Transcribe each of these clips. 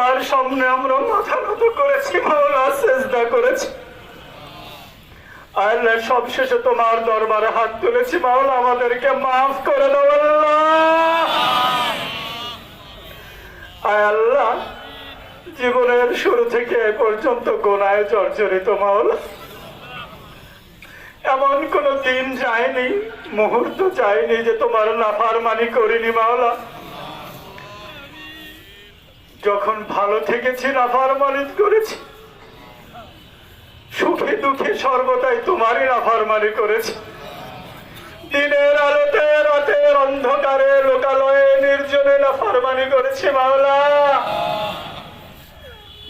তোমার সামনে আমরা মাথা নত করেছি, মাওলা, চেষ্টা করেছি। আল্লাহ সবশেষে তোমার দরবারে হাত তুলেছি, মাওলা, আমাদেরকে মাফ করে দাও, আল্লাহ। আয় আল্লাহ, জীবনের শুরু থেকে এ পর্যন্ত গোনায় জর্জরিত, মাওলা। এমন কোন দিন যায়নি, মুহূর্ত যায়নি যে তোমার নাফার মানি করিনি, মাওলা। যখন ভালো থেকেছি নাফার মানি করেছি। সুখে দুঃখে সর্বদাই তোমারই নাফার মানি করেছি। দিনের আলোতে, রাতের অন্ধকারে, লোকালয়ে, নির্জনে নাফারমানি করেছি মাওলা।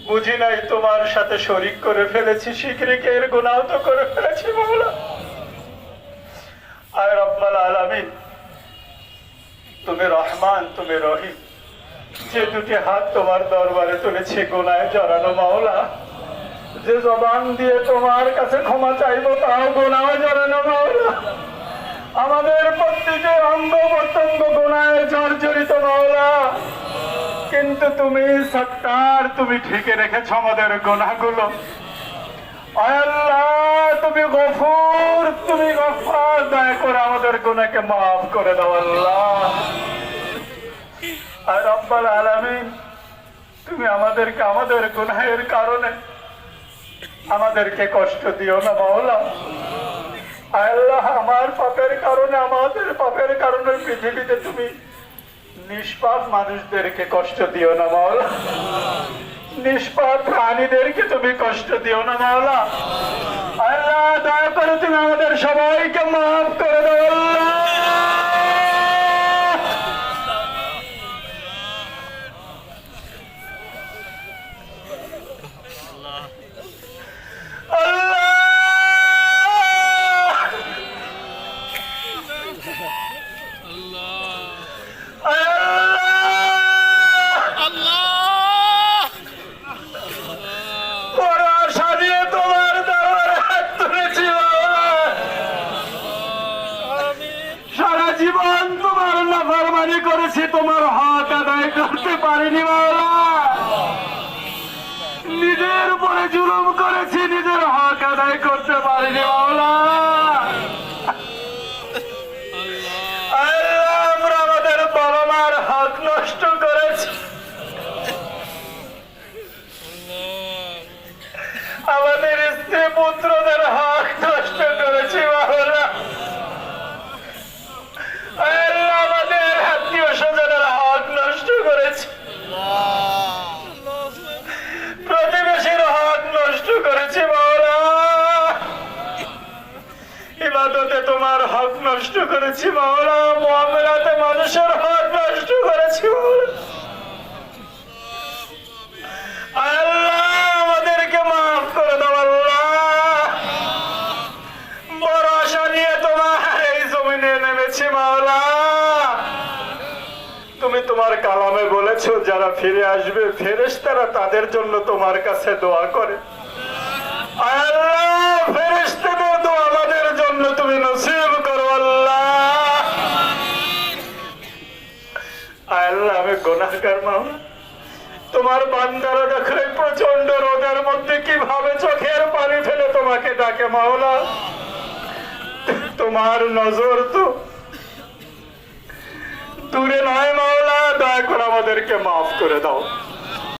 বুঝি নাই তোমার সাথে শরিক করে ফেলেছি শিকরিকের গুণাও তো করে ফেলেছি মাওলা। আয় রব্বাল আলামিন, তুমি রহমান, তুমি রহিম। যে দুটি হাত তোমার দরবারে তুলেছি গোনায় জড়ানো মাওলা। যে জবান দিয়ে তোমার কাছে ক্ষমা চাইব, তাও গোনায় জড়ানো মাওলা। আমাদের প্রত্যেকের অঙ্গ প্রত্যঙ্গ গোনায় জর্জরিত মাওলা। কিন্তু তুমি সত্তার, তুমি ঠিকে রেখেছ আমাদের গোনাগুলো। তুমি গফুর, তুমি গফার। দয়া করে আমাদের গুনাহকে মাফ করে দাও আল্লাহ। আর রব্বাল আলামিন, তুমি আমাদেরকে আমাদের গুনাহের কারণে আমাদেরকে কষ্ট দিও না মাওলা। আল্লাহ, আমার পাপের কারণে, আমাদের পাপের কারণে পৃথিবীতে তুমি নিষ্পাপ মানুষদেরকে কষ্ট দিও না মাওলা। নিষ্পাপ প্রাণীদেরকে তুমি কষ্ট দিও না মাওলা। আল্লাহ, দয়া করে তুমি আমাদের সবাইকে মাফ করে দাও আল্লাহ আল্লাহ আল্লাহ ভরসা দিয়ে তোমার দরবারে হাত তুলেছি বাবা। সারা জীবন তোমার নাফরমানি করেছি তোমার হক আদায় করতে পারিনি উপরে জুলুম করেছি নিজের হক আদায় করতে পারিনি আমরা আমাদের বাবা মার হক নষ্ট করেছি। আমাদের স্ত্রী পুত্রদের হক নষ্ট করেছি বাবা আল্লাহ, আমাদের আত্মীয় স্বজনের হক নষ্ট করেছি প্রতিবেশীর হক নষ্ট করেছি বাবা ইবাদতে তোমার হক নষ্ট করেছি, মাওলা। মুআমালাতে মানুষের হক নষ্ট করেছি নিয়ে নেমেছি তুমি তোমার কালামে বলেছ, যারা ফিরে আসবে, ফেরেশতারা তাদের জন্য তোমার কাছে দোয়া করে। আল্লাহ আমি মাওলা তোমার বান্দারা দেখো প্রচণ্ড রোদের মধ্যে কীভাবে চোখের পানি ফেলে তোমাকে ডাকে মাওলা? তোমার নজর তো দূরে নয় মাওলা, দয়া করে আমাদেরকে মাফ করে দাও।